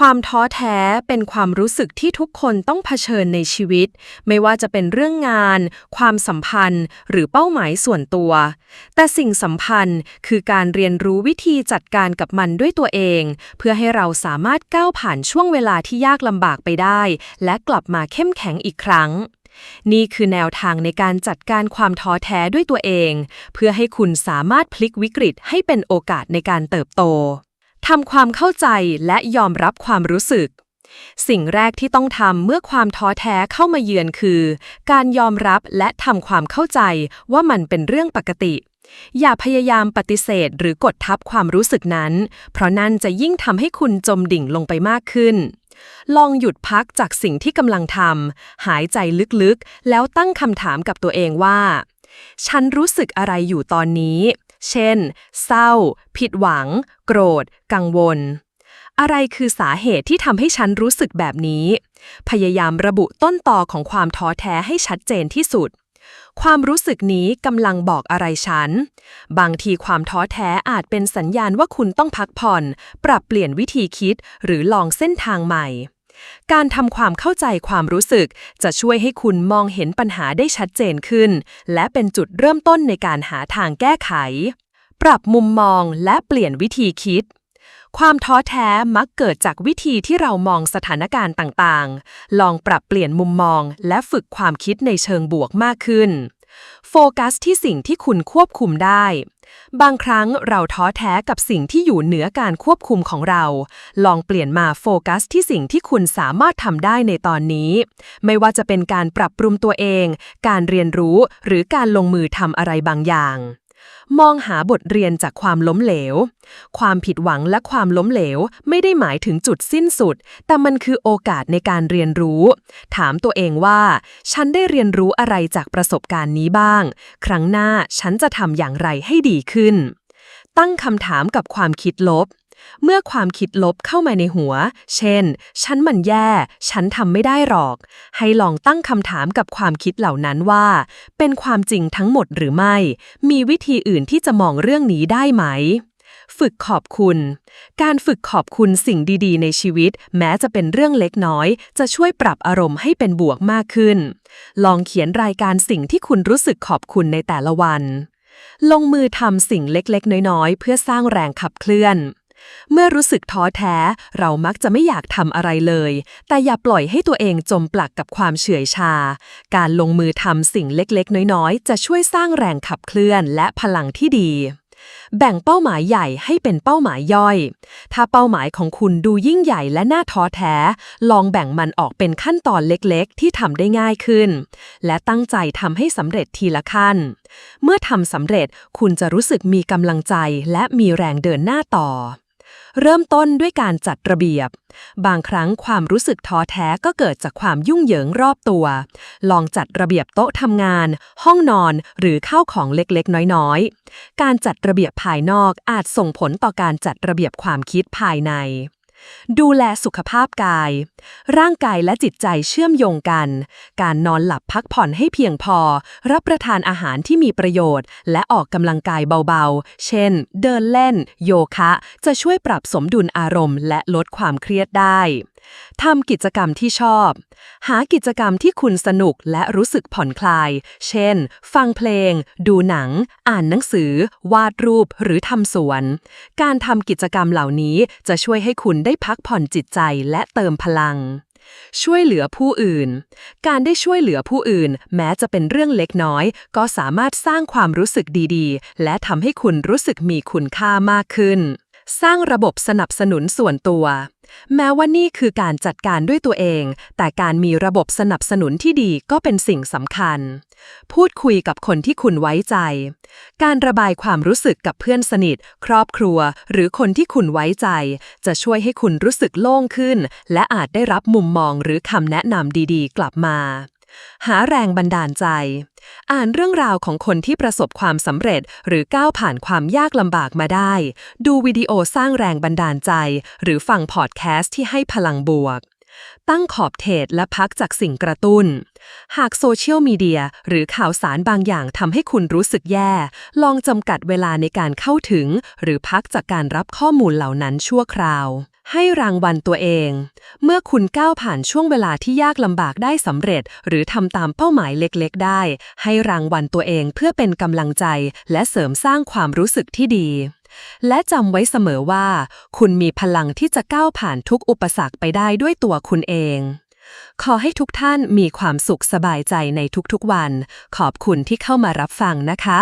ความท้อแท้เป็นความรู้สึกที่ทุกคนต้องเผชิญในชีวิต ไม่ว่าจะเป็นเรื่องงาน ความสัมพันธ์ หรือเป้าหมายส่วนตัว แต่สิ่งสำคัญคือการเรียนรู้วิธีจัดการกับมันด้วยตัวเอง เพื่อให้เราสามารถก้าวผ่านช่วงเวลาที่ยากลำบากไปได้ และกลับมาเข้มแข็งอีกครั้งนี่คือแนวทางในการจัดการความท้อแท้ด้วยตัวเอง เพื่อให้คุณสามารถพลิกวิกฤตให้เป็นโอกาสในการเติบโต ทำความเข้าใจและยอมรับความรู้สึก สิ่งแรกที่ต้องทำเมื่อความท้อแท้เข้ามาเยือนคือ การยอมรับและทำความเข้าใจว่ามันเป็นเรื่องปกติ อย่าพยายามปฏิเสธหรือกดทับความรู้สึกนั้น เพราะนั่นจะยิ่งทำให้คุณจมดิ่งลงไปมากขึ้นลองหยุดพักจากสิ่งที่กำลังทำ หายใจลึกๆ แล้วตั้งคำถามกับตัวเองว่า ฉันรู้สึกอะไรอยู่ตอนนี้ เช่น เศร้า ผิดหวัง โกรธ กังวล อะไรคือสาเหตุที่ทำให้ฉันรู้สึกแบบนี้ พยายามระบุต้นตอของความท้อแท้ให้ชัดเจนที่สุดความรู้สึกนี้กำลังบอกอะไรฉัน บางทีความท้อแท้อาจเป็นสัญญาณว่าคุณต้องพักผ่อน ปรับเปลี่ยนวิธีคิด หรือลองเส้นทางใหม่ การทำความเข้าใจความรู้สึก จะช่วยให้คุณมองเห็นปัญหาได้ชัดเจนขึ้น และเป็นจุดเริ่มต้นในการหาทางแก้ไข ปรับมุมมองและเปลี่ยนวิธีคิด ความท้อแท้มักเกิดจากวิธีที่เรามองสถานการณ์ต่างๆ ลองปรับเปลี่ยนมุมมอง และฝึกความคิดในเชิงบวกมากขึ้น โฟกัสที่สิ่งที่คุณควบคุมได้ บางครั้งเราท้อแท้กับสิ่งที่อยู่เหนือการควบคุมของเรา ลองเปลี่ยนมาโฟกัสที่สิ่งที่คุณสามารถทำได้ในตอนนี้ ไม่ว่าจะเป็นการปรับปรุงตัวเอง การเรียนรู้ หรือการลงมือทำอะไรบางอย่าง มองหาบทเรียนจากความล้มเหลว ความผิดหวังและความล้มเหลวไม่ได้หมายถึงจุดสิ้นสุด แต่มันคือโอกาสในการเรียนรู้ ถามตัวเองว่า ฉันได้เรียนรู้อะไรจากประสบการณ์นี้บ้าง ครั้งหน้าฉันจะทำอย่างไรให้ดีขึ้น ตั้งคำถามกับความคิดลบ เมื่อความคิดลบเข้ามาในหัว เช่น ฉันมันแย่ ฉันทำไม่ได้หรอก ให้ลองตั้งคำถามกับความคิดเหล่านั้นว่า เป็นความจริงทั้งหมดหรือไม่ มีวิธีอื่นที่จะมองเรื่องนี้ได้ไหม ฝึกขอบคุณ การฝึกขอบคุณสิ่งดีๆ ในชีวิต แม้จะเป็นเรื่องเล็กน้อย จะช่วยปรับอารมณ์ให้เป็นบวกมากขึ้น ลองเขียนรายการสิ่งที่คุณรู้สึกขอบคุณในแต่ละวัน ลงมือทำสิ่งเล็กๆ น้อยๆ เพื่อสร้างแรงขับเคลื่อน เมื่อรู้สึกท้อแท้ เรามักจะไม่อยากทำอะไรเลย แต่อย่าปล่อยให้ตัวเองจมปลักกับความเฉื่อยชา การลงมือทำสิ่งเล็กๆ น้อยๆ จะช่วยสร้างแรงขับเคลื่อนและพลังที่ดีแบ่งเป้าหมายใหญ่ให้เป็นเป้าหมายย่อย ถ้าเป้าหมายของคุณดูยิ่งใหญ่และน่าท้อแท้ ลองแบ่งมันออกเป็นขั้นตอนเล็กๆ ที่ทำได้ง่ายขึ้น และตั้งใจทำให้สำเร็จทีละขั้น เมื่อทำสำเร็จคุณจะรู้สึกมีกำลังใจและมีแรงเดินหน้าต่อ เริ่มต้นด้วยการจัดระเบียบ บางครั้งความรู้สึกท้อแท้ก็เกิดจากความยุ่งเหยิงรอบตัว ลองจัดระเบียบโต๊ะทำงาน ห้องนอนหรือข้าวของเล็กๆ น้อยๆ การจัดระเบียบภายนอกอาจส่งผลต่อการจัดระเบียบความคิดภายใน ดูแลสุขภาพกาย ร่างกายและจิตใจเชื่อมโยงกัน การนอนหลับพักผ่อนให้เพียงพอ รับประทานอาหารที่มีประโยชน์ และออกกำลังกายเบาๆ เช่น เดินเล่น โยคะ จะช่วยปรับสมดุลอารมณ์ และลดความเครียดได้ ทำกิจกรรมที่ชอบ หากิจกรรมที่คุณสนุกและรู้สึกผ่อนคลาย เช่น ฟังเพลง ดูหนัง อ่านหนังสือ วาดรูป หรือทำสวน การทำกิจกรรมเหล่านี้จะช่วยให้คุณได้พักผ่อนจิตใจและเติมพลังช่วยเหลือผู้อื่น การได้ช่วยเหลือผู้อื่น แม้จะเป็นเรื่องเล็กน้อย ก็สามารถสร้างความรู้สึกดีๆ และทำให้คุณรู้สึกมีคุณค่ามากขึ้น สร้างระบบสนับสนุนส่วนตัว แม้ว่านี่คือการจัดการด้วยตัวเอง แต่การมีระบบสนับสนุนที่ดีก็เป็นสิ่งสำคัญ พูดคุยกับคนที่คุณไว้ใจ การระบายความรู้สึกกับเพื่อนสนิท ครอบครัว หรือคนที่คุณไว้ใจ จะช่วยให้คุณรู้สึกโล่งขึ้น และอาจได้รับมุมมองหรือคำแนะนำดีๆ กลับมา หาแรงบันดาลใจ อ่านเรื่องราวของคนที่ประสบความสำเร็จ หรือก้าวผ่านความยากลำบากมาได้ ดูวิดีโอสร้างแรงบันดาลใจ หรือฟังพอดแคสต์ที่ให้พลังบวก ตั้งขอบเขตและพักจากสิ่งกระตุ้น หากโซเชียลมีเดียหรือข่าวสารบางอย่างทำให้คุณรู้สึกแย่ ลองจำกัดเวลาในการเข้าถึง หรือพักจากการรับข้อมูลเหล่านั้นชั่วคราว ให้รางวัลตัวเอง เมื่อคุณก้าวผ่านช่วงเวลาที่ยากลำบากได้สำเร็จ หรือทำตามเป้าหมายเล็กๆ ได้ ให้รางวัลตัวเองเพื่อเป็นกำลังใจ และเสริมสร้างความรู้สึกที่ดี และจำไว้เสมอว่า คุณมีพลังที่จะก้าวผ่านทุกอุปสรรคไปได้ด้วยตัวคุณเอง ขอให้ทุกท่านมีความสุขสบายใจในทุกๆวัน ขอบคุณที่เข้ามารับฟังนะคะ